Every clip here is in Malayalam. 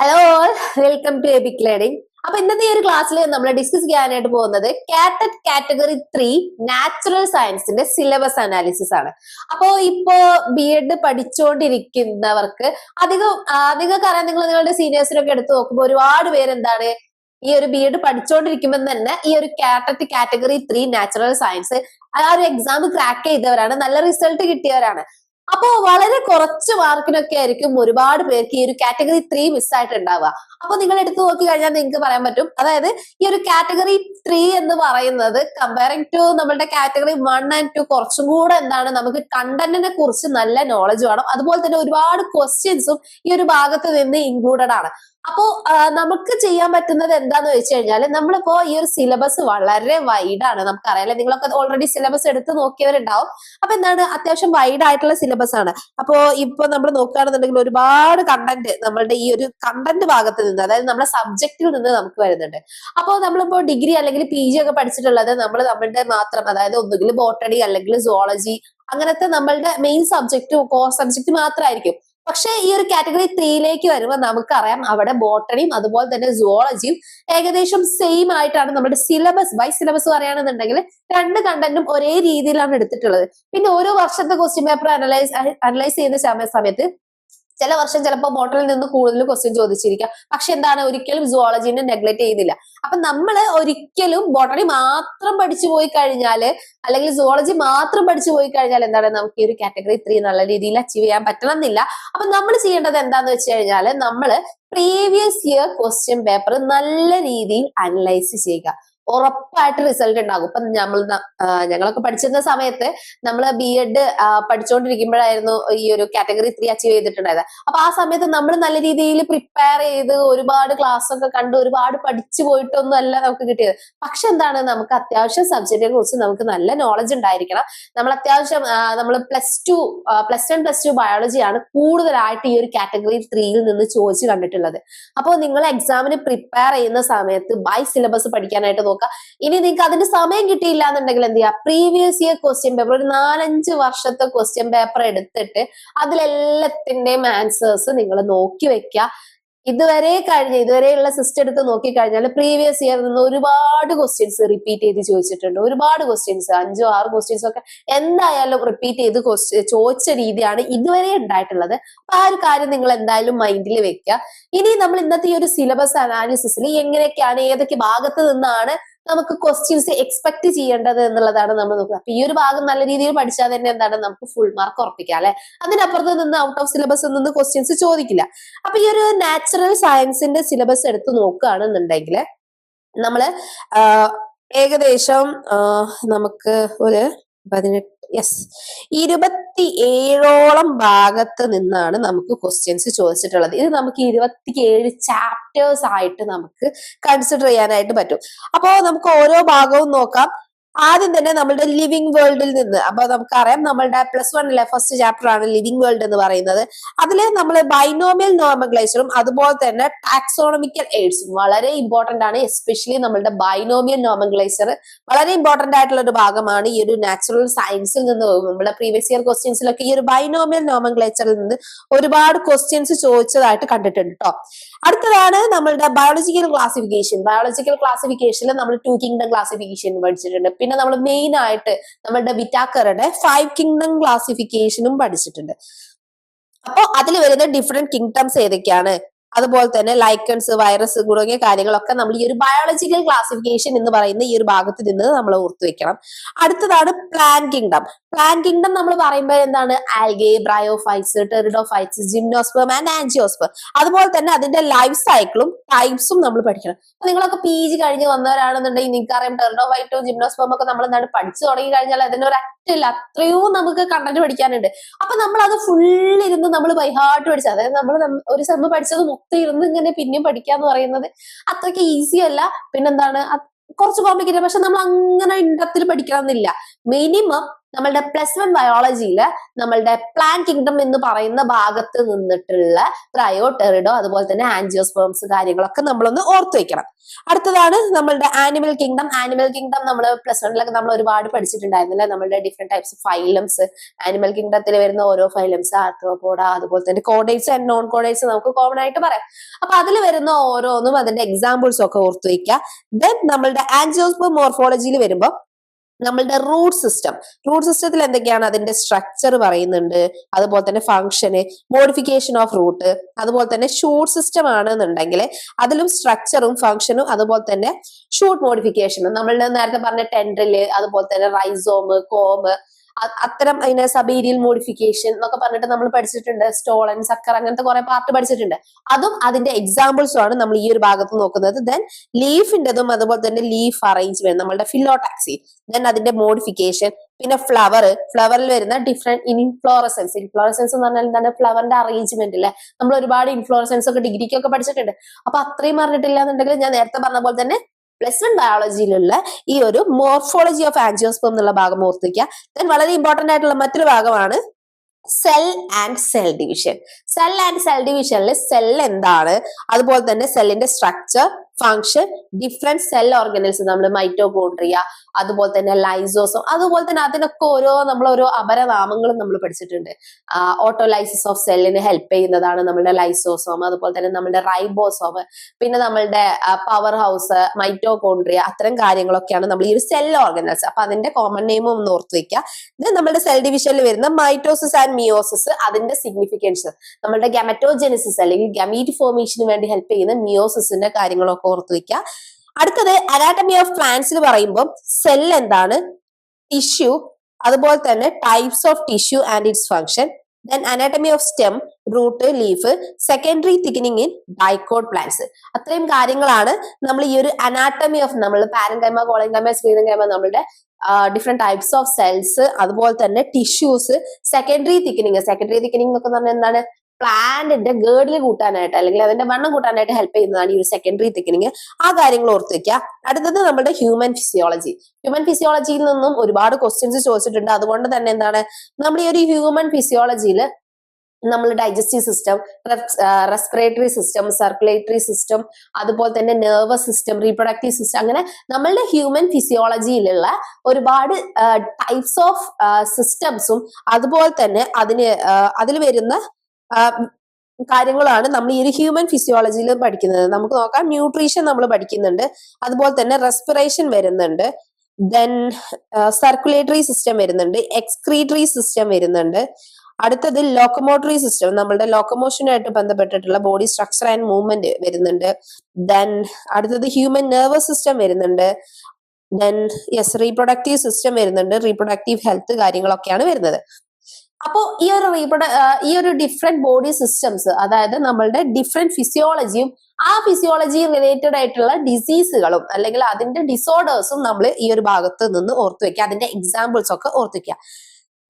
Hello welcome to Abic learning അപ്പൊ ഇന്നത്തെ ഈ ഒരു ക്ലാസ്സിൽ നമ്മൾ ഡിസ്കസ് ചെയ്യാനായിട്ട് പോകുന്നത് കാറ്ററ്റ് കാറ്റഗറി ത്രീ നാച്ചുറൽ സയൻസിന്റെ സിലബസ് അനാലിസിസ് ആണ്. അപ്പോ ഇപ്പോ ബി എഡ് പഠിച്ചുകൊണ്ടിരിക്കുന്നവർക്ക് അധികം അധികം കാരണം നിങ്ങൾ നിങ്ങളുടെ സീനിയേഴ്സിനൊക്കെ എടുത്ത് നോക്കുമ്പോൾ ഒരുപാട് പേര് എന്താണ് ഈ ഒരു ബി എഡ് പഠിച്ചുകൊണ്ടിരിക്കുമ്പോൾ തന്നെ ഈ ഒരു കാറ്ററ്റ് കാറ്റഗറി ത്രീ നാച്ചുറൽ സയൻസ് ആ ഒരു എക്സാം ക്രാക്ക് ചെയ്തവരാണ്. നല്ല റിസൾട്ട് കിട്ടിയവരാണ്. അപ്പോ വളരെ കുറച്ച് മാർക്കിനൊക്കെ ആയിരിക്കും ഒരുപാട് പേർക്ക് ഈ ഒരു കാറ്റഗറി ത്രീ മിസ്സായിട്ട് ഉണ്ടാവുക അപ്പൊ നിങ്ങൾ എടുത്തു നോക്കി കഴിഞ്ഞാൽ നിങ്ങൾക്ക് പറയാൻ പറ്റും. അതായത് ഈ ഒരു കാറ്റഗറി ത്രീ എന്ന് പറയുന്നത് കമ്പയറിംഗ് ടു നമ്മളുടെ കാറ്റഗറി വൺ ആൻഡ് ടു കുറച്ചും കൂടെ എന്താണ് നമുക്ക് കണ്ടന്റിനെ കുറിച്ച് നല്ല നോളജ് വേണം. അതുപോലെ തന്നെ ഒരുപാട് ക്വസ്റ്റ്യൻസും ഈ ഒരു ഭാഗത്ത് നിന്ന് ഇൻക്ലൂഡഡ് ആണ്. അപ്പോ നമുക്ക് ചെയ്യാൻ പറ്റുന്നത് എന്താന്ന് വെച്ച് കഴിഞ്ഞാൽ നമ്മളിപ്പോ ഈ ഒരു സിലബസ് വളരെ വൈഡ് ആണ്. നമുക്കറിയാം അല്ലെ നിങ്ങളൊക്കെ ഓൾറെഡി സിലബസ് എടുത്ത് നോക്കിയവരുണ്ടാവും. അപ്പൊ എന്താണ്? അത്യാവശ്യം വൈഡ് ആയിട്ടുള്ള സിലബസ് ആണ്. അപ്പോ ഇപ്പൊ നമ്മൾ നോക്കുകയാണെന്നുണ്ടെങ്കിൽ ഒരുപാട് കണ്ടന്റ് നമ്മളുടെ ഈ ഒരു കണ്ടന്റ് ഭാഗത്ത് നിന്ന് അതായത് നമ്മുടെ സബ്ജക്റ്റിൽ നിന്ന് നമുക്ക് വരുന്നുണ്ട്. അപ്പോൾ നമ്മളിപ്പോ ഡിഗ്രി അല്ലെങ്കിൽ പി ജി ഒക്കെ പഠിച്ചിട്ടുള്ളത് നമ്മൾ നമ്മളുടെ മാത്രം അതായത് ഒന്നുകിൽ ബോട്ടണി അല്ലെങ്കിൽ സോളജി അങ്ങനത്തെ നമ്മളുടെ മെയിൻ സബ്ജക്റ്റ് കോർ സബ്ജക്റ്റ് മാത്രമായിരിക്കും പക്ഷേ ഈ ഒരു കാറ്റഗറി ത്രീയിലേക്ക് വരുമ്പോൾ നമുക്കറിയാം അവിടെ ബോട്ടണിയും അതുപോലെ തന്നെ സുവോളജിയും ഏകദേശം സെയിം ആയിട്ടാണ് നമ്മുടെ സിലബസ് ബൈ സിലബസ് പറയുകയാണെന്നുണ്ടെങ്കിൽ രണ്ട് കണ്ടന്റും ഒരേ രീതിയിലാണ് എടുത്തിട്ടുള്ളത്. പിന്നെ ഓരോ വർഷത്തെ ക്വസ്റ്റ്യൻ പേപ്പർ അനലൈസ് അനലൈസ് ചെയ്യുന്ന സമയ- സമയത്ത് ചില വർഷം ചിലപ്പോൾ ബോട്ടലിൽ നിന്ന് കൂടുതൽ ക്വസ്റ്റ്യൻ ചോദിച്ചിരിക്കാം. പക്ഷെ എന്താണ്? ഒരിക്കലും സുവോളജിനെ നെഗ്ലക്ട് ചെയ്യുന്നില്ല. അപ്പൊ നമ്മൾ ഒരിക്കലും ബോട്ടണി മാത്രം പഠിച്ചു പോയി കഴിഞ്ഞാൽ അല്ലെങ്കിൽ സുവോളജി മാത്രം പഠിച്ചു പോയി കഴിഞ്ഞാൽ എന്താണ്? നമുക്ക് ഈ ഒരു കാറ്റഗറി ത്രീ നല്ല രീതിയിൽ അച്ചീവ് ചെയ്യാൻ പറ്റണം എന്നില്ല അപ്പൊ നമ്മൾ ചെയ്യേണ്ടത് എന്താന്ന് വെച്ച് കഴിഞ്ഞാൽ നമ്മൾ പ്രീവിയസ് ഇയർ ക്വസ്റ്റ്യൻ പേപ്പർ നല്ല രീതിയിൽ അനലൈസ് ചെയ്യുക. ഉറപ്പായിട്ട് റിസൾട്ട് ഉണ്ടാകും. ഇപ്പൊ നമ്മൾ ഞങ്ങളൊക്കെ പഠിച്ചിരുന്ന സമയത്ത് നമ്മൾ ബി എഡ് പഠിച്ചുകൊണ്ടിരിക്കുമ്പോഴായിരുന്നു ഈ ഒരു കാറ്റഗറി ത്രീ അച്ചീവ് ചെയ്തിട്ടുണ്ടായത്. അപ്പൊ ആ സമയത്ത് നമ്മൾ നല്ല രീതിയിൽ പ്രിപ്പയർ ചെയ്ത് ഒരുപാട് ക്ലാസ് ഒക്കെ കണ്ട് ഒരുപാട് പഠിച്ചു പോയിട്ടൊന്നും അല്ല നമുക്ക് കിട്ടിയത്. പക്ഷെ എന്താണ് നമുക്ക് അത്യാവശ്യം സബ്ജക്റ്റിനെ കുറിച്ച് നമുക്ക് നല്ല നോളജ് ഉണ്ടായിരിക്കണം. നമ്മൾ അത്യാവശ്യം നമ്മൾ plus two plus one plus two ബയോളജിയാണ് കൂടുതലായിട്ട് ഈ ഒരു കാറ്റഗറി ത്രീയിൽ നിന്ന് ചോദിച്ചു കണ്ടിട്ടുള്ളത്. അപ്പോൾ നിങ്ങൾ എക്സാമിന് പ്രിപ്പയർ ചെയ്യുന്ന സമയത്ത് ബൈ സിലബസ് പഠിക്കാനായിട്ട് നോക്കുക ഇനി നിങ്ങൾക്ക് അതിന് സമയം കിട്ടിയില്ല എന്നുണ്ടെങ്കിൽ എന്ത് ചെയ്യുക പ്രീവിയസ് ഇയർ ക്വസ്റ്റ്യൻ പേപ്പർ ഒരു നാലഞ്ച് വർഷത്തെ ക്വസ്റ്റ്യൻ പേപ്പർ എടുത്തിട്ട് അതിലെല്ലാത്തിന്റെയും ആൻസേഴ്സ് നിങ്ങൾ നോക്കി വെക്കുക. ഇതുവരെ കഴിഞ്ഞ ഇതുവരെയുള്ള സിസ്റ്റം എടുത്ത് നോക്കിക്കഴിഞ്ഞാൽ പ്രീവിയസ് ഇയർ നിന്ന് ഒരുപാട് ക്വസ്റ്റ്യൻസ് റിപ്പീറ്റ് ചെയ്ത് ചോദിച്ചിട്ടുണ്ട്. ഒരുപാട് ക്വസ്റ്റ്യൻസ് അഞ്ചോ ആറ് ക്വസ്റ്റ്യൻസ് ഒക്കെ എന്തായാലും റിപ്പീറ്റ് ചെയ്ത് ചോദിച്ച രീതിയാണ് ഇതുവരെ ഉണ്ടായിട്ടുള്ളത്. അപ്പൊ ആ ഒരു കാര്യം നിങ്ങൾ എന്തായാലും മൈൻഡിൽ വെക്കുക ഇനി നമ്മൾ ഇന്നത്തെ ഈ ഒരു സിലബസ് അനാലിസിസിൽ എങ്ങനെയൊക്കെയാണ് ഏതൊക്കെ ഭാഗത്ത് നിന്നാണ് നമുക്ക് ക്വസ്റ്റ്യൻസ് എക്സ്പെക്ട് ചെയ്യേണ്ടത് എന്നുള്ളതാണ് നമ്മൾ നോക്കുക. അപ്പൊ ഈ ഒരു ഭാഗം നല്ല രീതിയിൽ പഠിച്ചാൽ തന്നെ എന്താണ്? നമുക്ക് ഫുൾ മാർക്ക് ഉറപ്പിക്കാം അല്ലെ? അതിനപ്പുറത്ത് നിന്ന് ഔട്ട് ഓഫ് സിലബസ് നിന്ന് ക്വസ്റ്റ്യൻസ് ചോദിക്കില്ല. അപ്പൊ ഈ ഒരു നാച്ചുറൽ സയൻസിന്റെ സിലബസ് എടുത്ത് നോക്കുകയാണെന്നുണ്ടെങ്കിൽ നമ്മൾ ഏകദേശം നമുക്ക് ഒരു പതിനെട്ട് യെസ് ഇരുപത്തി ഏഴോളം ഭാഗത്ത് നിന്നാണ് നമുക്ക് ക്വസ്റ്റ്യൻസ് ചോദിച്ചിട്ടുള്ളത്. ഇത് നമുക്ക് ഇരുപത്തി ഏഴ് ചാപ്റ്റേഴ്സ് ആയിട്ട് നമുക്ക് കൺസിഡർ ചെയ്യാനായിട്ട് പറ്റും. അപ്പോ നമുക്ക് ഓരോ ഭാഗവും നോക്കാം. ആദ്യം തന്നെ നമ്മളുടെ ലിവിങ് വേൾഡിൽ നിന്ന്. അപ്പൊ നമുക്കറിയാം നമ്മളുടെ പ്ലസ് വണ്ണിലെ ഫസ്റ്റ് ചാപ്റ്റർ ആണ് ലിവിങ് വേൾഡ് എന്ന് പറയുന്നത്. അതിൽ നമ്മൾ ബൈനോമിയൽ നോമഗ്ലൈസറും അതുപോലെ തന്നെ ടാക്സോണമിക്കൽ എയ്ഡ്സും വളരെ ഇമ്പോർട്ടന്റ് ആണ് എസ്പെഷ്യലി നമ്മളുടെ ബൈനോമിയൽ നോമഗ്ലൈസർ വളരെ ഇമ്പോർട്ടന്റ് ആയിട്ടുള്ള ഒരു ഭാഗമാണ് ഈ ഒരു നാച്ചുറൽ സയൻസിൽ നിന്ന് നമ്മുടെ പ്രീവിയസ് ഇയർ ക്വസ്റ്റ്യൻസിലൊക്കെ ഈ ഒരു ബൈനോമിയൽ നോമഗ്ലൈച്ചറിൽ നിന്ന് ഒരുപാട് ക്വസ്റ്റ്യൻസ് ചോദിച്ചതായിട്ട് കണ്ടിട്ടുണ്ട് കേട്ടോ അടുത്തതാണ് നമ്മളുടെ ബയോളജിക്കൽ ക്ലാസിഫിക്കേഷൻ ബയോളജിക്കൽ ക്ലാസിഫിക്കേഷനിൽ നമ്മൾ ടു കിങ്ഡം ക്ലാസിഫിക്കേഷൻ പഠിച്ചിട്ടുണ്ട്. പിന്നെ നമ്മൾ മെയിൻ ആയിട്ട് നമ്മളുടെ വിറ്റാക്കറുടെ ഫൈവ് കിങ്ഡം ക്ലാസിഫിക്കേഷനും പഠിച്ചിട്ടുണ്ട്. അപ്പോൾ അതിൽ വരുന്ന ഡിഫറെന്റ് കിങ്ഡംസ് ഏതൊക്കെയാണ്? അതുപോലെ തന്നെ ലൈക്കൺസ് വൈറസ് തുടങ്ങിയ കാര്യങ്ങളൊക്കെ നമ്മൾ ഈ ഒരു ബയോളജിക്കൽ ക്ലാസിഫിക്കേഷൻ എന്ന് പറയുന്ന ഈ ഒരു ഭാഗത്ത് നിന്ന് നമ്മൾ ഓർത്തു വെക്കണം. അടുത്തതാണ് പ്ലാൻ കിങ്ഡം പ്ലാൻ കിങ്ഡം നമ്മൾ പറയുമ്പോൾ എന്താണ്? Algae bryophytes pteridophytes gymnosperm and angiosperm അതുപോലെ തന്നെ അതിന്റെ ലൈഫ് സൈക്കിളും ടൈപ്സും നമ്മൾ പഠിക്കണം. അപ്പൊ നിങ്ങളൊക്കെ പി ജി കഴിഞ്ഞ് വന്നവരാണെന്നുണ്ടെങ്കിൽ നിങ്ങൾക്ക് അറിയാം ടെറിഡോഫൈറ്റോ ജിംനോസ്പേം ഒക്കെ നമ്മൾ എന്താണ് പഠിച്ചു തുടങ്ങി കഴിഞ്ഞാൽ അതിനൊരു അറ്റില്ല അത്രയോ നമുക്ക് കണ്ടന്റ് പഠിക്കാനുണ്ട്. അപ്പൊ നമ്മൾ അത് ഫുള്ളിരുന്ന് നമ്മൾ ബൈഹാർട്ട് പഠിച്ചത് അതായത് നമ്മൾ ഒരു സെമ്മ് പഠിച്ചത് മൊത്തം ഇരുന്ന് ഇങ്ങനെ പിന്നെയും പഠിക്കുക എന്ന് പറയുന്നത് അത്രയ്ക്ക് ഈസി അല്ല. പിന്നെന്താണ്? കുറച്ച് കോംപ്ലിക്കേറ്റഡ് പക്ഷെ നമ്മൾ അങ്ങനെ ഇൻഡത്തിൽ പഠിക്കണം എന്നില്ല മിനിമം നമ്മളുടെ പ്ലസ് വൺ ബയോളജിയിൽ നമ്മളുടെ പ്ലാൻ കിങ്ഡം എന്ന് പറയുന്ന ഭാഗത്ത് നിന്നിട്ടുള്ള ക്രയോടെറിഡോ അതുപോലെ തന്നെ ആൻജിയോസ്പേംസ് കാര്യങ്ങളൊക്കെ നമ്മളൊന്ന് ഓർത്തു വെക്കണം. അടുത്തതാണ് നമ്മളുടെ ആനിമൽ കിങ്ഡം ആനിമൽ കിങ്ഡം നമ്മൾ പ്ലസ് വണ്ണിലൊക്കെ നമ്മൾ ഒരുപാട് പഠിച്ചിട്ടുണ്ടായിരുന്നില്ല? നമ്മളുടെ ഡിഫറെന്റ് ടൈപ്സ് ഫൈലംസ് ആനിമൽ കിങ്ഡത്തിൽ വരുന്ന ഓരോ ഫൈലംസ് ആർത്രോപോഡ അതുപോലെ തന്നെ കോഡേറ്റ്സ് ആൻഡ് നോൺ കോഡേറ്റ്സ് നമുക്ക് കോമൺ ആയിട്ട് പറയാം. അപ്പൊ അതിൽ വരുന്ന ഓരോന്നും അതിന്റെ എക്സാമ്പിൾസ് ഒക്കെ ഓർത്തു വെക്കുക ദെൻ നമ്മളുടെ ആൻജിയോസ്പേം മോർഫോളജിയിൽ വരുമ്പോൾ നമ്മളുടെ റൂട്ട് സിസ്റ്റം റൂട്ട് സിസ്റ്റത്തിൽ എന്തൊക്കെയാണ് അതിന്റെ സ്ട്രക്ചർ പറയുന്നുണ്ട്? അതുപോലെ തന്നെ ഫംഗ്ഷന് മോഡിഫിക്കേഷൻ ഓഫ് റൂട്ട് അതുപോലെ തന്നെ ഷൂട്ട് സിസ്റ്റം ആണെന്നുണ്ടെങ്കിൽ അതിലും സ്ട്രക്ചറും ഫംഗ്ഷനും അതുപോലെ തന്നെ ഷൂട്ട് മോഡിഫിക്കേഷനും നമ്മളുടെ നേരത്തെ പറഞ്ഞ ടെൻഡ്രിൽ അതുപോലെ തന്നെ റൈസോം കോമ് അത്തരം അതിനെ സബീരിയൽ മോഡിഫിക്കേഷൻ എന്നൊക്കെ പറഞ്ഞിട്ട് നമ്മൾ പഠിച്ചിട്ടുണ്ട്. സ്റ്റോളൻ സക്കർ അങ്ങനത്തെ കുറെ പാർട്ട് പഠിച്ചിട്ടുണ്ട്. അതും അതിന്റെ എക്സാമ്പിൾസും ആണ് നമ്മൾ ഈ ഒരു ഭാഗത്ത് നോക്കുന്നത്. ദെൻ ലീഫിന്റെതും അതുപോലെ തന്നെ ലീഫ് അറേഞ്ച്മെന്റ് നമ്മളുടെ ഫിലോടാക്സി ദെൻ അതിന്റെ മോഡിഫിക്കേഷൻ പിന്നെ ഫ്ലവർ ഫ്ലവറിൽ വരുന്ന ഡിഫറെന്റ് ഇൻഫ്ലോറസൻസ് ഇൻഫ്ലോറസൻസ് എന്ന് പറഞ്ഞാൽ എന്താണ്? ഫ്ലവറിന്റെ അറേഞ്ച്മെന്റ് അല്ലെ നമ്മൾ ഒരുപാട് ഇൻഫ്ലോറസൻസ് ഒക്കെ ഡിഗ്രിക്കൊക്കെ പഠിച്ചിട്ടുണ്ട്. അപ്പൊ അത്രയും അറിഞ്ഞിട്ടില്ല എന്നുണ്ടെങ്കിൽ ഞാൻ നേരത്തെ പറഞ്ഞ പോലെ തന്നെ പ്ലസ് വൺ ബയോളജിയിലുള്ള ഈ ഒരു മോർഫോളജി ഓഫ് ആൻജിയോസ്പം എന്നുള്ള ഭാഗം ഓർത്തിക്കുക ദെൻ വളരെ ഇമ്പോർട്ടന്റ് ആയിട്ടുള്ള മറ്റൊരു ഭാഗമാണ് cell and cell division cell and cell ഡിവിഷനിൽ സെൽ എന്താണ്? അതുപോലെ തന്നെ സെല്ലിന്റെ structure function different cell organelles നമ്മൾ മൈറ്റോകോൺഡ്രിയ അതുപോലെ തന്നെ ലൈസോസം അതുപോലെ തന്നെ അതിനൊക്കെ ഓരോ നമ്മൾ ഓരോ അപരനാമങ്ങളും നമ്മൾ പഠിച്ചിട്ടുണ്ട്. ഓട്ടോലൈസിസ് ഓഫ് സെല്ലിന് ഹെൽപ്പ് ചെയ്യുന്നതാണ് നമ്മുടെ ലൈസോസോം അതുപോലെ തന്നെ നമ്മുടെ റൈബോസോം പിന്നെ നമ്മളുടെ പവർ ഹൗസ് മൈറ്റോകോൺഡ്രിയ അത്തരം കാര്യങ്ങളൊക്കെയാണ് നമ്മൾ ഈ ഒരു സെൽ ഓർഗനൽസ് അപ്പൊ അതിന്റെ കോമൺ നെയിമും ഒന്ന് ഓർത്ത് വെക്കുക ഇത് നമ്മുടെ സെൽ ഡിവിഷനിൽ വരുന്ന മൈറ്റോസിസ് ആൻഡ് മിയോസിസ് അതിന്റെ സിഗ്നിഫിക്കൻസ് നമ്മുടെ ഗമറ്റോജെനിസിസ് അല്ലെങ്കിൽ ഗമീറ്റ് ഫോർമേഷന് വേണ്ടി ഹെൽപ്പ് ചെയ്യുന്ന മിയോസിസിന്റെ കാര്യങ്ങളൊക്കെ ഓർത്ത് വെക്കുക അടുത്തത് അനാട്ടമി ഓഫ് പ്ലാന്റ്സിൽ പറയുമ്പോൾ സെൽ എന്താണ്? ടിഷ്യൂ അതുപോലെ തന്നെ types of tissue and its function then anatomy of stem root leaf secondary thickening in dicot plants അത്രയും കാര്യങ്ങളാണ് നമ്മൾ ഈ ഒരു അനാട്ടമി ഓഫ് നമ്മൾ പാരൻകൈമ കോളൻകൈമ സ്ക്രീനൻകൈമ നമ്മളുടെ ഡിഫറെന്റ് ടൈപ്സ് ഓഫ് സെൽസ് അതുപോലെ തന്നെ tissues secondary thickening secondary thickening എന്നൊക്കെ പറഞ്ഞാൽ എന്താണ്? പ്ലാന്റിന്റെ ഗേർഡിൽ കൂട്ടാനായിട്ട് അല്ലെങ്കിൽ അതിന്റെ വണ്ണം കൂട്ടാനായിട്ട് ഹെൽപ്പ് ചെയ്യുന്നതാണ് ഈ ഒരു സെക്കൻഡറി തിക്കനിങ് ആ കാര്യങ്ങൾ ഓർത്ത് വെക്കുക. അടുത്തത് നമ്മുടെ ഹ്യൂമൻ ഫിസിയോളജി ഹ്യൂമൻ ഫിസിയോളജിയിൽ നിന്നും ഒരുപാട് ക്വസ്റ്റ്യൻസ് ചോദിച്ചിട്ടുണ്ട്. അതുകൊണ്ട് തന്നെ എന്താണ്? നമ്മൾ ഈ ഒരു ഹ്യൂമൻ ഫിസിയോളജിയിൽ നമ്മൾ digestive system respiratory system circulatory system അതുപോലെ തന്നെ നെർവസ് സിസ്റ്റം റീപ്രൊഡക്റ്റീവ് സിസ്റ്റം അങ്ങനെ നമ്മളുടെ ഹ്യൂമൻ ഫിസിയോളജിയിലുള്ള ഒരുപാട് ടൈപ്സ് ഓഫ് സിസ്റ്റംസും അതുപോലെ തന്നെ അതിന് അതിൽ വരുന്ന കാര്യങ്ങളാണ് നമ്മൾ ഈ ഒരു ഹ്യൂമൻ ഫിസിയോളജിയിൽ പഠിക്കുന്നത്. നമുക്ക് നോക്കാം ന്യൂട്രീഷൻ നമ്മൾ പഠിക്കുന്നുണ്ട്. അതുപോലെ തന്നെ റെസ്പിറേഷൻ വരുന്നുണ്ട്. ദെൻ സർക്കുലേറ്ററി സിസ്റ്റം വരുന്നുണ്ട്. എക്സ്ക്രീറ്ററി സിസ്റ്റം വരുന്നുണ്ട്. അടുത്തത് ലോക്കോമോട്ടറി സിസ്റ്റം നമ്മളുടെ ലോക്കോമോഷനായിട്ട് ബന്ധപ്പെട്ടിട്ടുള്ള ബോഡി സ്ട്രക്ചർ ആൻഡ് മൂവ്മെന്റ് വരുന്നുണ്ട്. ദെൻ അടുത്തത് ഹ്യൂമൻ നെർവസ് സിസ്റ്റം വരുന്നുണ്ട്. ദെൻ യെസ് റീപ്രൊഡക്റ്റീവ് സിസ്റ്റം വരുന്നുണ്ട്. റീപ്രൊഡക്റ്റീവ് ഹെൽത്ത് കാര്യങ്ങളൊക്കെയാണ് വരുന്നത്. അപ്പോ ഈ ഒരു റീപ്രൊഡ ഈ ഒരു ഡിഫറെന്റ് ബോഡി സിസ്റ്റംസ് അതായത് നമ്മളുടെ ഡിഫറെന്റ് ഫിസിയോളജിയും ആ ഫിസിയോളജി റിലേറ്റഡ് ആയിട്ടുള്ള ഡിസീസുകളും അല്ലെങ്കിൽ അതിന്റെ ഡിസോർഡേഴ്സും നമ്മൾ ഈ ഒരു ഭാഗത്ത് നിന്ന് ഓർത്തു വെക്കുക. അതിന്റെ എക്സാമ്പിൾസ് ഒക്കെ ഓർത്തു വെക്കുക.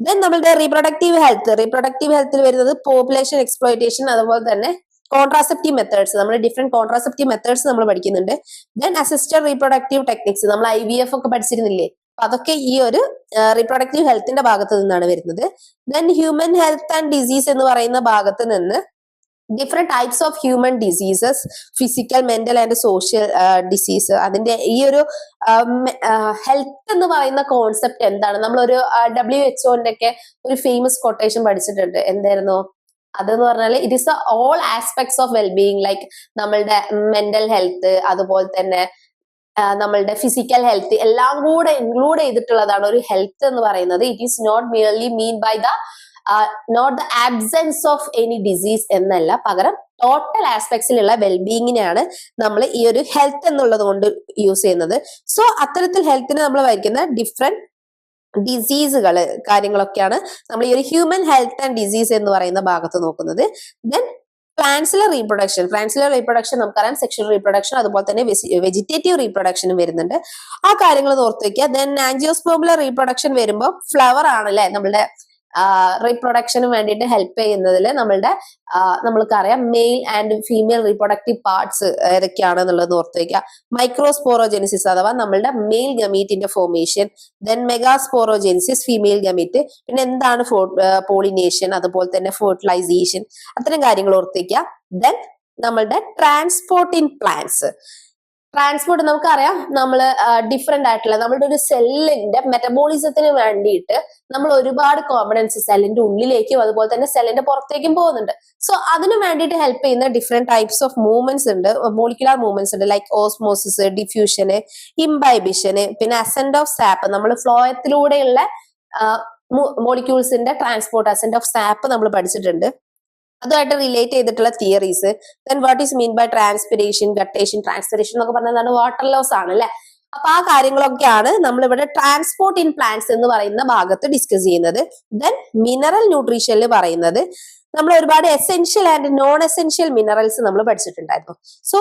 ദെൻ നമ്മളുടെ റീപ്രൊഡക്റ്റീവ് ഹെൽത്ത് റീപ്രൊഡക്റ്റീവ് ഹെൽത്തിൽ വരുന്നത് പോപ്പുലേഷൻ എക്സ്പ്ലോയിറ്റേഷൻ അതുപോലെ തന്നെ കോൺട്രാസെപ്റ്റീവ് മെത്തേഡ്സ് നമ്മൾ ഡിഫറെന്റ് കോൺട്രാസെപ്റ്റീവ് മെത്തേഡ്സ് നമ്മൾ പഠിക്കുന്നുണ്ട്. ദെൻ അസിസ്റ്റഡ് റീപ്രൊഡക്റ്റീവ് ടെക്നിക്സ് നമ്മൾ ഐ വി എഫ് ഒക്കെ പഠിച്ചിരുന്നില്ലേ? അതൊക്കെ ഈ ഒരു റീപ്രൊഡക്റ്റീവ് ഹെൽത്തിന്റെ ഭാഗത്ത് നിന്നാണ് വരുന്നത്. Then human health and disease എന്ന് പറയുന്ന ഭാഗത്ത് നിന്ന് different types of human diseases physical mental and social disease അതിന്റെ ഈ ഒരു ഹെൽത്ത് എന്ന് പറയുന്ന കോൺസെപ്റ്റ് എന്താണ്? നമ്മളൊരു ഡബ്ല്യു എച്ച്ഒന്റെ ഒക്കെ ഒരു ഫേമസ് കൊട്ടേഷൻ പഠിച്ചിട്ടുണ്ട്. എന്തായിരുന്നു? അതെന്ന് പറഞ്ഞാൽ it is all aspects of wellbeing like നമ്മളുടെ മെന്റൽ ഹെൽത്ത് അതുപോലെ തന്നെ നമ്മളുടെ ഫിസിക്കൽ ഹെൽത്ത് എല്ലാം കൂടെ ഇൻക്ലൂഡ് ചെയ്തിട്ടുള്ളതാണ് ഒരു ഹെൽത്ത് എന്ന് പറയുന്നത്. It is not merely mean by the not the absence of any disease എന്നല്ല. പകരം ടോട്ടൽ ആസ്പെക്ട്സിലുള്ള വെൽബീയിങ്ങിനെയാണ് നമ്മൾ ഈ ഒരു ഹെൽത്ത് എന്നുള്ളത് കൊണ്ട് യൂസ് ചെയ്യുന്നത്. സോ അത്തരത്തിൽ ഹെൽത്തിന് നമ്മൾ വരയ്ക്കുന്ന ഡിഫറെന്റ് ഡിസീസുകൾ കാര്യങ്ങളൊക്കെയാണ് നമ്മൾ ഈ ഒരു ഹ്യൂമൻ ഹെൽത്ത് ആൻഡ് ഡിസീസ് എന്ന് പറയുന്ന ഭാഗത്ത് നോക്കുന്നത്. ദെൻ പ്ലാന്റ്സിലെ റീപ്രൊഡക്ഷൻ പ്ലാന്റ്സിലെ റീപ്രൊഡക്ഷൻ നമുക്കറിയാം. സെക്ഷൽ റീപ്രൊഡക്ഷൻ അതുപോലെ തന്നെ വെജിറ്റേറ്റീവ് റീപ്രൊഡക്ഷനും വരുന്നുണ്ട്. ആ കാര്യങ്ങൾ ഓർത്ത് വെക്കുക. ദെൻ ആൻജിയോസ്പോമിലെ റീപ്രൊഡക്ഷൻ വരുമ്പോൾ ഫ്ലവർ ആണല്ലേ? നമ്മുടെ റീപ്രൊഡക്ഷന് വേണ്ടിയിട്ട് ഹെൽപ്പ് ചെയ്യുന്നതിൽ നമ്മളുടെ നമ്മൾക്കറിയാം male and female reproductive parts ഏതൊക്കെയാണെന്നുള്ളത് ഓർത്ത് വയ്ക്കുക മൈക്രോസ്പോറോജെനിസിസ് അഥവാ നമ്മളുടെ male ഗമീറ്റിന്റെ formation then megasporogenesis female gamete പിന്നെ എന്താണ് പോളിനേഷൻ അതുപോലെ തന്നെ ഫെർട്ടിലൈസേഷൻ അത്തരം കാര്യങ്ങൾ ഓർത്തിക്കുക ദെൻ നമ്മളുടെ ട്രാൻസ്പോർട്ട് ഇൻ പ്ലാന്റ്സ് ട്രാൻസ്പോർട്ട് നമുക്കറിയാം നമ്മൾ ഡിഫറെന്റ് ആയിട്ടുള്ള നമ്മുടെ ഒരു സെല്ലിന്റെ മെറ്റബോളിസത്തിന് വേണ്ടിയിട്ട് നമ്മൾ ഒരുപാട് കോമ്പണൻസ് സെല്ലിന്റെ ഉള്ളിലേക്കും അതുപോലെ തന്നെ സെല്ലിന്റെ പുറത്തേക്കും പോകുന്നുണ്ട്. സോ അതിന് വേണ്ടിയിട്ട് ഹെൽപ്പ് ചെയ്യുന്ന ഡിഫറെന്റ് ടൈപ്സ് ഓഫ് മൂവ്മെന്റ്സ് ഉണ്ട്. മോളിക്കുലാർ മൂവ്മെന്റ്സ് ഉണ്ട് ലൈക്ക് ഓസ്മോസിസ് ഡിഫ്യൂഷന് ഇംബൈബിഷന് പിന്നെ അസെന്റ് ഓഫ് സാപ്പ് നമ്മൾ ഫ്ലോയത്തിലൂടെയുള്ള മോളിക്യൂൾസിന്റെ ട്രാൻസ്പോർട്ട് അസെന്റ് ഓഫ് സാപ്പ് നമ്മൾ പഠിച്ചിട്ടുണ്ട്. അതുമായിട്ട് റിലേറ്റ് ചെയ്തിട്ടുള്ള theories then what is mean by transpiration guttation transpiration എന്നൊക്കെ പറഞ്ഞതാണ് വാട്ടർ ലോസ് ആണ് അല്ലെ? അപ്പൊ ആ കാര്യങ്ങളൊക്കെയാണ് നമ്മൾ ഇവിടെ ട്രാൻസ്പോർട്ട് ഇൻ പ്ലാന്റ്സ് എന്ന് പറയുന്ന ഭാഗത്ത് ഡിസ്കസ് ചെയ്യുന്നത്. ദെൻ മിനറൽ ന്യൂട്രീഷനിൽ പറയുന്നത് നമ്മൾ ഒരുപാട് essential and non essential minerals നമ്മൾ പഠിച്ചിട്ടുണ്ടായിരുന്നു. സോ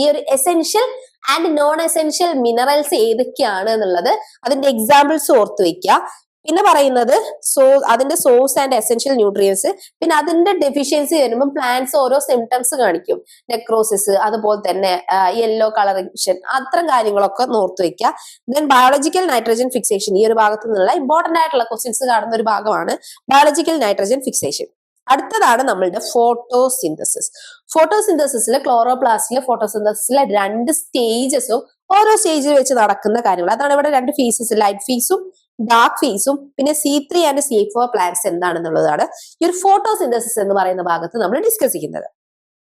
ഈ ഒരു essential and non essential minerals ഏതൊക്കെയാണ് എന്നുള്ളത് അതിന്റെ എക്സാമ്പിൾസ് ഓർത്ത് വെക്കുക പിന്നെ പറയുന്നത് സോ അതിന്റെ സോഴ്സ് ആൻഡ് എസെൻഷ്യൽ ന്യൂട്രിയൻസ് പിന്നെ അതിന്റെ ഡെഫിഷ്യൻസി വരുമ്പോൾ പ്ലാന്റ്സ് ഓരോ സിംറ്റംസ് കാണിക്കും. നെക്രോസിസ് അതുപോലെ തന്നെ യെല്ലോ കളറിഷൻ അത്തരം കാര്യങ്ങളൊക്കെ നോർത്ത് വെക്കുക ദെൻ ബയോളജിക്കൽ നൈട്രജൻ ഫിക്സേഷൻ ഈ ഒരു ഭാഗത്തു നിന്നുള്ള ഇമ്പോർട്ടന്റ് ആയിട്ടുള്ള ക്വസ്റ്റ്യൻസ് കാണുന്ന ഒരു ഭാഗമാണ് ബയോളജിക്കൽ നൈട്രജൻ ഫിക്സേഷൻ അടുത്തതാണ് നമ്മളുടെ ഫോട്ടോസിന്തസിസ് ഫോട്ടോസിന്തസിസിലെ ക്ലോറോപ്ലാസ്റ്റിലെ ഫോട്ടോസിന്തസിലെ രണ്ട് സ്റ്റേജസും ഓരോ സ്റ്റേജിൽ വെച്ച് നടക്കുന്ന കാര്യങ്ങൾ. അതാണ് ഇവിടെ രണ്ട് ഫീസസ് ലൈറ്റ് ഫേസും ഡാർക്ക് ഫേസും പിന്നെ C three and C four plants എന്താണെന്നുള്ളതാണ് ഈ ഒരു ഫോട്ടോസിന്തസിസ് എന്ന് പറയുന്ന ഭാഗത്ത് നമ്മൾ ഡിസ്കസ് ചെയ്യുന്നത്.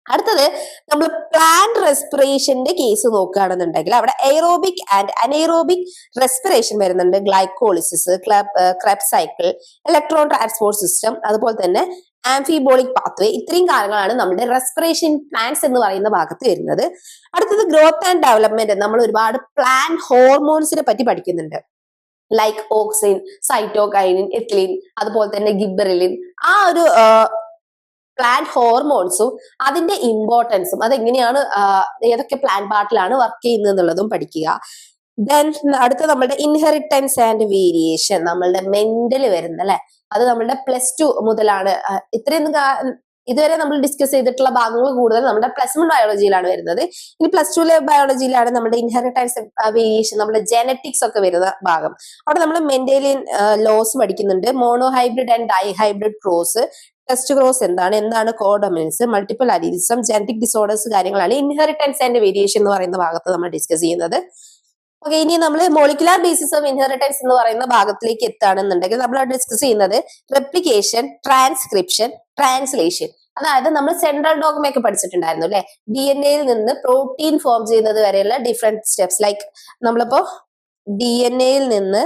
അടുത്തത് നമ്മൾ പ്ലാന്റ് റെസ്പിറേഷന്റെ കേസ് നോക്കുകയാണെന്നുണ്ടെങ്കിൽ അവിടെ എയറോബിക് ആൻഡ് അനൈറോബിക് റെസ്പിറേഷൻ വരുന്നുണ്ട്. Glycolysis Krebs cycle electron transport system അതുപോലെ തന്നെ ആംഫിബോളിക് പാത്വേ ഇത്രയും കാര്യങ്ങളാണ് നമ്മുടെ റെസ്പിറേഷൻ പ്ലാന്റ്സ് എന്ന് പറയുന്ന ഭാഗത്ത് വരുന്നത്. അടുത്തത് ഗ്രോത്ത് ആൻഡ് ഡെവലപ്മെന്റ് നമ്മൾ ഒരുപാട് പ്ലാൻ ഹോർമോൺസിനെ പറ്റി പഠിക്കുന്നുണ്ട്. ലൈക്ക് ഓക്സിൻ സൈറ്റോകൈനിൻ എത്തിലിൻ അതുപോലെ തന്നെ ഗിബറിലിൻ ആ ഒരു പ്ലാന്റ് ഹോർമോൺസും അതിന്റെ ഇമ്പോർട്ടൻസും അതെങ്ങനെയാണ് ഏതൊക്കെ പ്ലാന്റ് പാർട്ടിലാണ് വർക്ക് ചെയ്യുന്നത് എന്നുള്ളതും പഠിക്കുക. ദെൻ അടുത്ത നമ്മളുടെ ഇൻഹെറിറ്റൻസ് ആൻഡ് വേരിയേഷൻ നമ്മളുടെ മെന്റൽ വരുന്ന അല്ലെ? അത് നമ്മളുടെ പ്ലസ് ടു മുതലാണ്. ഇത്രയൊന്നും ഇതുവരെ നമ്മൾ ഡിസ്കസ് ചെയ്തിട്ടുള്ള ഭാഗങ്ങൾ കൂടുതൽ നമ്മുടെ പ്ലസ് വൺ ബയോളജിയിലാണ് വരുന്നത്. ഇനി പ്ലസ് ടുലെ ബയോളജിയിലാണ് നമ്മുടെ ഇൻഹെറിറ്റൻസ് വേരിയേഷൻ നമ്മുടെ ജനറ്റിക്സ് ഒക്കെ വരുന്ന ഭാഗം. അവിടെ നമ്മൾ മെന്റേലിയൻ ലോസ് പഠിക്കുന്നുണ്ട്. Mono hybrid and di hybrid cross test cross എന്താണ്? എന്താണ് codominance multiple allelism genetic disorders കാര്യങ്ങളാണ്. ഇൻഹെറിറ്റൻസ് ആൻഡ് വേരിയേഷൻ എന്ന് പറയുന്ന ഭാഗത്ത് നമ്മൾ ഡിസ്കസ് ചെയ്യുന്നത്. ഓക്കെ ഇനി നമ്മൾ മോളിക്കുലാർ ബേസിസ് ഓഫ് ഇൻഹെറിറ്റൻസ് എന്ന് പറയുന്ന ഭാഗത്തിലേക്ക് എത്തുകയാണെന്നുണ്ടെങ്കിൽ നമ്മൾ ഡിസ്കസ് ചെയ്യുന്നത് റെപ്ലിക്കേഷൻ ട്രാൻസ്ക്രിപ്ഷൻ ട്രാൻസ്ലേഷൻ അതായത് നമ്മൾ സെൻട്രൽ ഡോഗ്മയൊക്കെ പഠിച്ചിട്ടുണ്ടായിരുന്നു അല്ലെ? ഡി എൻ എയിൽ നിന്ന് പ്രോട്ടീൻ ഫോം ചെയ്യുന്നത് വരെയുള്ള ഡിഫറെന്റ് സ്റ്റെപ്സ് ലൈക്ക് നമ്മളിപ്പോ ഡി എൻ എയിൽ നിന്ന്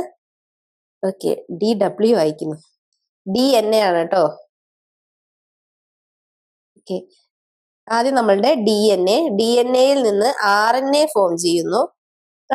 ഓക്കെ ഡി ഡബ്ല്യു അയക്കുന്നു ഡി എൻ എ ആണ് കേട്ടോ. ഓക്കെ ആദ്യം നമ്മളുടെ D N A D N എയിൽ നിന്ന് ആർ എൻ എ ഫോം ചെയ്യുന്നു.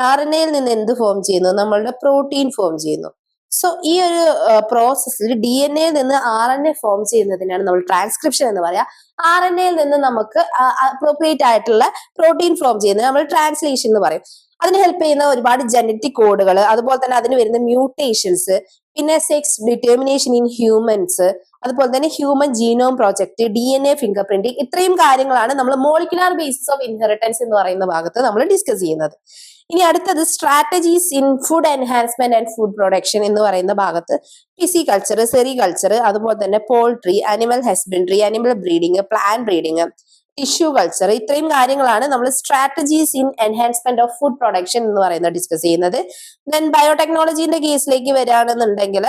ആർ എൻ എയിൽ നിന്ന് എന്ത് ഫോം ചെയ്യുന്നു? നമ്മളുടെ പ്രോട്ടീൻ ഫോം ചെയ്യുന്നു. സോ ഈ ഒരു പ്രോസസ്സിൽ ഡി എൻ എയിൽ നിന്ന് ആർ എൻ എ ഫോം ചെയ്യുന്നതിനാണ് നമ്മൾ ട്രാൻസ്ക്രിപ്ഷൻ എന്ന് പറയാ. ആർ എൻ എയിൽ നിന്ന് നമുക്ക് അപ്രോപ്രിയേറ്റ് ആയിട്ടുള്ള പ്രോട്ടീൻ ഫോം ചെയ്യുന്നത് നമ്മൾ ട്രാൻസ്ലേഷൻ എന്ന് പറയും. അതിന് ഹെൽപ്പ് ചെയ്യുന്ന ഒരുപാട് ജനറ്റിക് കോഡുകൾ അതുപോലെ തന്നെ അതിന് വരുന്ന മ്യൂട്ടേഷൻസ് പിന്നെ സെക്സ് ഡിറ്റർമിനേഷൻ ഇൻ ഹ്യൂമൻസ് അതുപോലെ തന്നെ human genome project D N A fingerprinting ഇത്രയും കാര്യങ്ങളാണ് നമ്മൾ മോളിക്കുലാർ ബേസിസ് ഓഫ് ഇൻഹെറിറ്റൻസ് എന്ന് പറയുന്ന ഭാഗത്ത് നമ്മൾ ഡിസ്കസ് ചെയ്യുന്നത്. ഇനി അടുത്തത് strategies in food enhancement and food production എന്ന് പറയുന്ന ഭാഗത്ത് സെറി സെറികൾച്ചർ അതുപോലെ തന്നെ poultry animal husbandry animal breeding plan breeding tissue culture ഇത്രയും കാര്യങ്ങളാണ് നമ്മൾ strategies in enhancement of food production എന്ന് പറയുന്നത് ഡിസ്കസ് ചെയ്യുന്നത്. ദെൻ ബയോടെക്നോളജീന്റെ കേസിലേക്ക് വരികയാണെന്നുണ്ടെങ്കിൽ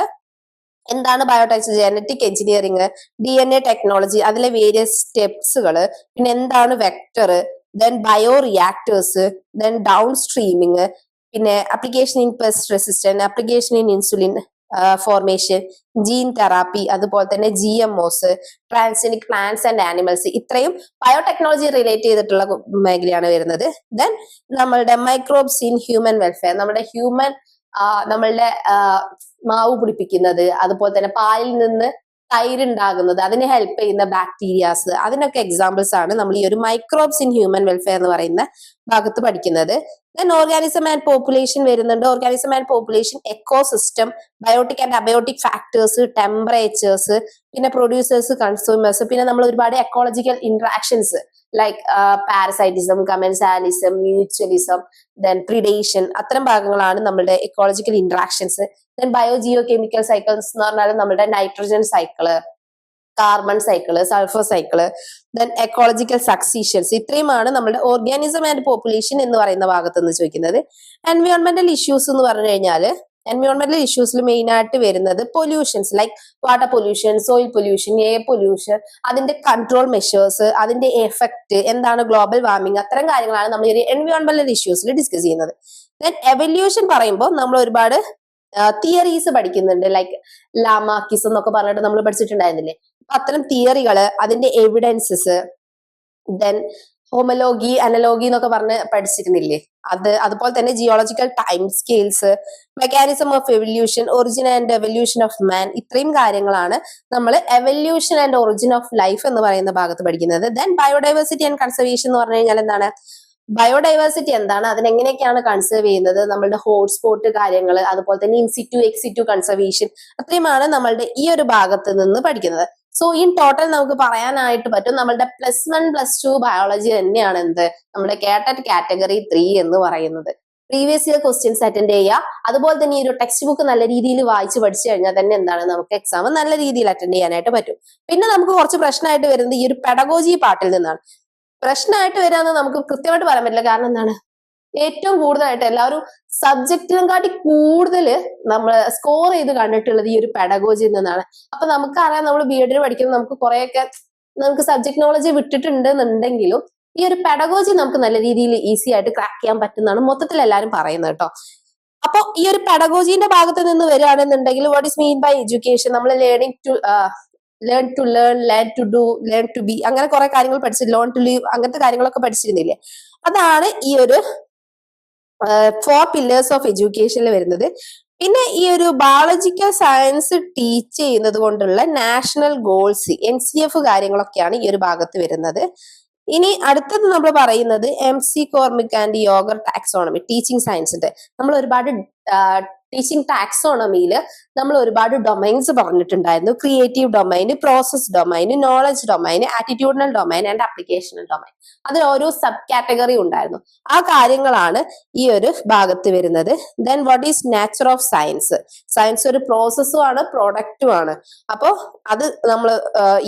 എന്താണ് biotechs genetic engineering D N A technology അതിലെ വേരിയസ് സ്റ്റെപ്സുകൾ പിന്നെ എന്താണ് vector then bioreactors then downstreaming പിന്നെ application in pest resistant application in insulin formation gene therapy അതുപോലെ തന്നെ G M Os transgenic plants and animals ഇത്രയും ബയോടെക്നോളജി റിലേറ്റ് ചെയ്തിട്ടുള്ള മേഖലയാണ് വരുന്നത്. ദെൻ നമ്മളുടെ മൈക്രോബ്സ് ഇൻ ഹ്യൂമൻ വെൽഫെയർ നമ്മുടെ ഹ്യൂമൻ നമ്മളുടെ മാവ് പിടിപ്പിക്കുന്നത് അതുപോലെ തന്നെ പാലിൽ നിന്ന് തൈര് ഉണ്ടാകുന്നത് അതിനെ ഹെൽപ്പ് ചെയ്യുന്ന ബാക്ടീരിയാസ് അതിനൊക്കെ എക്സാമ്പിൾസ് ആണ് നമ്മൾ ഈ ഒരു മൈക്രോബ്സ് ഇൻ ഹ്യൂമൻ വെൽഫെയർ എന്ന് പറയുന്ന ഭാഗത്ത് പഠിക്കുന്നത്. ദെൻ ഓർഗാനിസം ആൻഡ് പോപ്പുലേഷൻ വരുന്നുണ്ട്. Organism and population ecosystem biotic and abiotic factors temperatures പിന്നെ പ്രൊഡ്യൂസേഴ്സ് കൺസ്യൂമേഴ്സ് പിന്നെ നമ്മൾ ഒരുപാട് ecological interactions like parasitism commensalism mutualism then predation അത്തരം ഭാഗങ്ങളാണ് നമ്മുടെ ecological interactions then biogeochemical cycles എന്ന് പറഞ്ഞാൽ നമ്മുടെ nitrogen cycle carbon cycle sulphur cycle then ecological successions ഇത്രയുമാണ് നമ്മുടെ ഓർഗാനിസം ആൻഡ് പോപ്പുലേഷൻ എന്ന് പറയുന്ന ഭാഗത്ത് നിന്ന് ചോദിക്കുന്നത്. എൻവയോൺമെന്റൽ ഇഷ്യൂസ് എന്ന് പറഞ്ഞു കഴിഞ്ഞാൽ എൻവയോൺമെന്റൽ ഇഷ്യൂസിൽ മെയിൻ ആയിട്ട് വരുന്നത് pollutions like water pollution soil pollution air pollution അതിന്റെ കൺട്രോൾ മെഷേഴ്സ് അതിന്റെ എഫക്ട് എന്താണ് ഗ്ലോബൽ വാർമിംഗ് അത്തരം കാര്യങ്ങളാണ് നമ്മൾ എൻവയോൺമെന്റൽ ഇഷ്യൂസിൽ ഡിസ്കസ് ചെയ്യുന്നത്. ദെൻ എവല്യൂഷൻ പറയുമ്പോൾ നമ്മൾ ഒരുപാട് തിയറീസ് പഠിക്കുന്നുണ്ട്. ലൈക്ക് ലാമാക്കിസ് എന്നൊക്കെ പറഞ്ഞിട്ട് നമ്മൾ പഠിച്ചിട്ടുണ്ടായിരുന്നില്ലേ? അത്തരം തിയറികൾ അതിന്റെ എവിഡൻസസ് ദെൻ ഹോമലോഗി അനലോഗി എന്നൊക്കെ പറഞ്ഞ് പഠിച്ചിരുന്നില്ലേ? അത് അതുപോലെ തന്നെ geological time scales mechanism of evolution origin and evolution of man ഇത്രയും കാര്യങ്ങളാണ് നമ്മൾ evolution and origin of life എന്ന് പറയുന്ന ഭാഗത്ത് പഠിക്കുന്നത്. ദെൻ ബയോഡൈവേഴ്സിറ്റി ആൻഡ് കൺസർവേഷൻ എന്ന് പറഞ്ഞു കഴിഞ്ഞാൽ എന്താണ്? ബയോഡൈവേഴ്സിറ്റി എന്താണ്? അതിനെങ്ങനെയൊക്കെയാണ് കൺസേർവ് ചെയ്യുന്നത്? നമ്മളുടെ ഹോട്ട്സ്പോട്ട് കാര്യങ്ങൾ അതുപോലെ തന്നെ ഇൻസിറ്റു എക്സിറ്റു കൺസർവേഷൻ അത്രയുമാണ് നമ്മളുടെ ഈ ഒരു ഭാഗത്ത് നിന്ന് പഠിക്കുന്നത്. സോ ഇൻ ടോട്ടൽ നമുക്ക് പറയാനായിട്ട് പറ്റും നമ്മളുടെ plus one plus two biology തന്നെയാണ് എന്ത്? നമ്മുടെ കേട്ടറ്റ് കാറ്റഗറി ത്രീ എന്ന് പറയുന്നത്. പ്രീവിയസ് ഇയർ ക്വസ്റ്റ്യൻസ് അറ്റൻഡ് ചെയ്യുക. അതുപോലെ തന്നെ ഈ ഒരു ടെക്സ്റ്റ് ബുക്ക് നല്ല രീതിയിൽ വായിച്ച് പഠിച്ചു കഴിഞ്ഞാൽ തന്നെ എന്താണ്? നമുക്ക് എക്സാം നല്ല രീതിയിൽ അറ്റൻഡ് ചെയ്യാനായിട്ട് പറ്റും. പിന്നെ നമുക്ക് കുറച്ച് പ്രശ്നമായിട്ട് വരുന്നത് ഈ ഒരു പെഡഗോജി പാട്ടിൽ നിന്നാണ്. പ്രശ്നമായിട്ട് വരാന്ന് നമുക്ക് കൃത്യമായിട്ട് പറയാൻ പറ്റില്ല. കാരണം എന്താണ്? ഏറ്റവും കൂടുതലായിട്ട് എല്ലാവരും സബ്ജക്റ്റിനും കാട്ടി കൂടുതൽ നമ്മൾ സ്കോർ ചെയ്ത് കണ്ടിട്ടുള്ളത് ഈ ഒരു പെഡഗോജി നിന്നാണ്. അപ്പൊ നമുക്കറിയാം നമ്മൾ ബി എഡിന് പഠിക്കുമ്പോൾ നമുക്ക് കുറെയൊക്കെ നമുക്ക് സബ്ജക്ട് നോളജ് വിട്ടിട്ടുണ്ട് എന്നുണ്ടെങ്കിലും ഈ ഒരു പെഡഗോജി നമുക്ക് നല്ല രീതിയിൽ ഈസി ആയിട്ട് ക്രാക്ക് ചെയ്യാൻ പറ്റുന്നതാണ് മൊത്തത്തിൽ എല്ലാവരും പറയുന്നത് കേട്ടോ. അപ്പൊ ഈ ഒരു പെഡഗോജിന്റെ ഭാഗത്ത് നിന്ന് വരികയാണെന്നുണ്ടെങ്കിൽ what is mean by education നമ്മൾ learning to learn to learn learn to do learn to be അങ്ങനെ കുറെ കാര്യങ്ങൾ പഠിച്ചു ലേൺ ടു ലീവ് അങ്ങനത്തെ കാര്യങ്ങളൊക്കെ പഠിച്ചിരുന്നില്ലേ? അതാണ് ഈ ഒരു ഫോർ പില്ലേഴ്സ് ഓഫ് എഡ്യൂക്കേഷനിൽ വരുന്നത്. പിന്നെ ഈ ഒരു ബയോളജിക്കൽ സയൻസ് ടീച്ച് ചെയ്യുന്നത് കൊണ്ടുള്ള national goals N C F കാര്യങ്ങളൊക്കെയാണ് ഈ ഒരു ഭാഗത്ത് വരുന്നത്. ഇനി അടുത്തത് നമ്മൾ പറയുന്നത് McCormick and Yager taxonomy teaching സയൻസിന്റെ നമ്മൾ ഒരുപാട് ടീച്ചിങ് ടാക്സോണമിയിൽ നമ്മൾ ഒരുപാട് ഡൊമൈൻസ് പറഞ്ഞിട്ടുണ്ടായിരുന്നു. Creative domain process domain knowledge domain attitudinal domain and applicational domain അതിൽ ഓരോ സബ് കാറ്റഗറി ഉണ്ടായിരുന്നു. ആ കാര്യങ്ങളാണ് ഈ ഒരു ഭാഗത്ത് വരുന്നത്. Then what is nature of science science ഒരു പ്രോസസ്സും ആണ് പ്രോഡക്റ്റും ആണ്. അപ്പോൾ അത് നമ്മൾ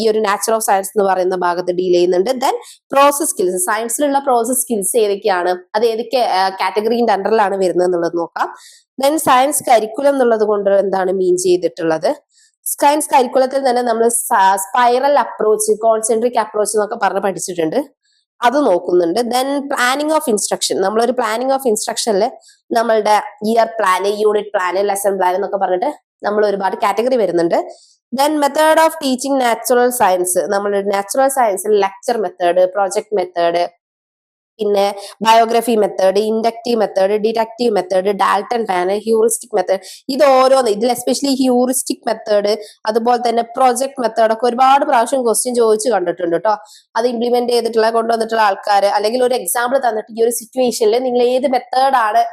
ഈ ഒരു നാച്ചർ ഓഫ് സയൻസ് എന്ന് പറയുന്ന ഭാഗത്ത് ഡീൽ ചെയ്യുന്നുണ്ട്. ദെൻ പ്രോസസ് സ്കിൽസ് സയൻസിലുള്ള പ്രോസസ് സ്കിൽസ് ഏതൊക്കെയാണ്? അത് ഏതൊക്കെ കാറ്റഗറീന്റെ അണ്ടറിലാണ് വരുന്നത് എന്നുള്ളത് നോക്കാം. ദെൻ സയൻസ് കരിക്കുലം എന്നുള്ളത് കൊണ്ട് എന്താണ് മീൻ ചെയ്തിട്ടുള്ളത്? സയൻസ് കരിക്കുലത്തിൽ തന്നെ നമ്മൾ സ്പൈറൽ അപ്രോച്ച് കോൺസെൻട്രിക് അപ്രോച്ച് എന്നൊക്കെ പറഞ്ഞ് പഠിച്ചിട്ടുണ്ട്. അത് നോക്കുന്നുണ്ട്. ദെൻ പ്ലാനിങ് ഓഫ് ഇൻസ്ട്രക്ഷൻ നമ്മളൊരു പ്ലാനിങ് ഓഫ് ഇൻസ്ട്രക്ഷനിൽ നമ്മളുടെ year plan unit plan lesson plan എന്നൊക്കെ പറഞ്ഞിട്ട് നമ്മൾ ഒരുപാട് കാറ്റഗറി വരുന്നുണ്ട്. Then method of teaching natural science നമ്മൾ നാച്ചുറൽ സയൻസിൽ ലെക്ചർ മെത്തേഡ് പ്രോജക്ട് മെത്തേഡ് പിന്നെ biography method inductive method deductive method Dalton panel heuristic method ഇത് ഓരോന്ന് ഇതിൽ എസ്പെഷ്യലി ഹ്യൂറിസ്റ്റിക് മെത്തേഡ് അതുപോലെ തന്നെ പ്രൊജക്ട് മെത്തേഡ് ഒക്കെ ഒരുപാട് പ്രാവശ്യം ക്വസ്റ്റ്യൻ ചോദിച്ചു കണ്ടിട്ടുണ്ട് കേട്ടോ അത് ഇംപ്ലിമെന്റ് ചെയ്തിട്ടുള്ള കൊണ്ടുവന്നിട്ടുള്ള ആൾക്കാർ അല്ലെങ്കിൽ ഒരു എക്സാമ്പിൾ തന്നിട്ട് ഈ ഒരു സിറ്റുവേഷനിൽ നിങ്ങൾ ഏത് മെത്തേഡാണ്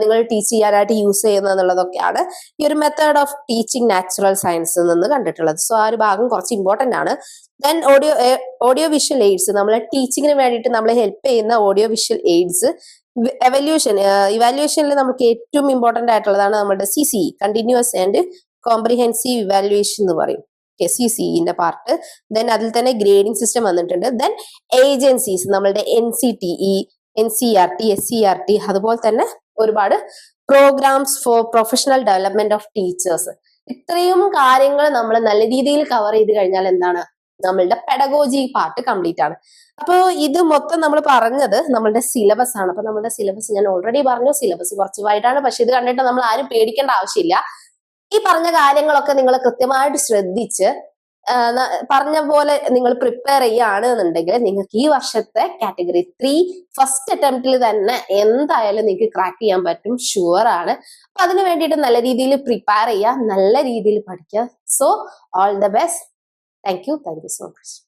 നിങ്ങൾ ടീച്ച് ചെയ്യാനായിട്ട് യൂസ് ചെയ്യുന്നത് എന്നുള്ളതൊക്കെയാണ് ഈ ഒരു മെത്തേഡ് ഓഫ് ടീച്ചിങ് നാച്ചുറൽ സയൻസിൽ നിന്ന് കണ്ടിട്ടുള്ളത്. സോ ആ ഒരു ഭാഗം കുറച്ച് ഇമ്പോർട്ടന്റ് ആണ്. Then audio audio visual aids നമ്മളെ ടീച്ചിങ്ങിന് വേണ്ടിയിട്ട് നമ്മളെ ഹെൽപ്പ് ചെയ്യുന്ന ഓഡിയോ വിഷ്വൽ എയ്ഡ്സ് എവല്യൂഷൻ ഇവാലുവേഷനിൽ നമുക്ക് ഏറ്റവും ഇമ്പോർട്ടന്റ് ആയിട്ടുള്ളതാണ് നമ്മുടെ C C continuous and comprehensive evaluation എന്ന് പറയും. സി സിന്റെ പാർട്ട് ദെൻ അതിൽ തന്നെ ഗ്രേഡിംഗ് സിസ്റ്റം വന്നിട്ടുണ്ട്. ദെൻ ഏജൻസീസ് നമ്മളുടെ N C T E N C R T S C R T അതുപോലെ തന്നെ ഒരുപാട് programmes for professional development of teachers ഇത്രയും കാര്യങ്ങൾ നമ്മൾ നല്ല രീതിയിൽ കവർ ചെയ്ത് കഴിഞ്ഞാൽ എന്താണ്? നമ്മളുടെ പെഡഗോജി പാർട്ട് കംപ്ലീറ്റ് ആണ്. അപ്പോൾ ഇത് മൊത്തം നമ്മൾ പറഞ്ഞത് നമ്മളുടെ സിലബസ് ആണ്. അപ്പൊ നമ്മുടെ സിലബസ് ഞാൻ ഓൾറെഡി പറഞ്ഞു സിലബസ് കുറച്ച് വൈഡാണ്. പക്ഷെ ഇത് കണ്ടിട്ട് നമ്മൾ ആരും പേടിക്കേണ്ട ആവശ്യമില്ല. ഈ പറഞ്ഞ കാര്യങ്ങളൊക്കെ നിങ്ങൾ കൃത്യമായിട്ട് ശ്രദ്ധിച്ച് പറഞ്ഞ പോലെ നിങ്ങൾ പ്രിപ്പയർ ചെയ്യുകയാണ് എന്നുണ്ടെങ്കിൽ നിങ്ങൾക്ക് ഈ വർഷത്തെ കാറ്റഗറി ത്രീ ഫസ്റ്റ് അറ്റംപ്റ്റിൽ തന്നെ എന്തായാലും നിങ്ങൾക്ക് ക്രാക്ക് ചെയ്യാൻ പറ്റും. ഷുവർ ആണ്. അപ്പൊ അതിന് വേണ്ടിയിട്ട് നല്ല രീതിയിൽ പ്രിപ്പയർ ചെയ്യുക നല്ല രീതിയിൽ പഠിക്കുക. So all the best Obrigado, you, thank.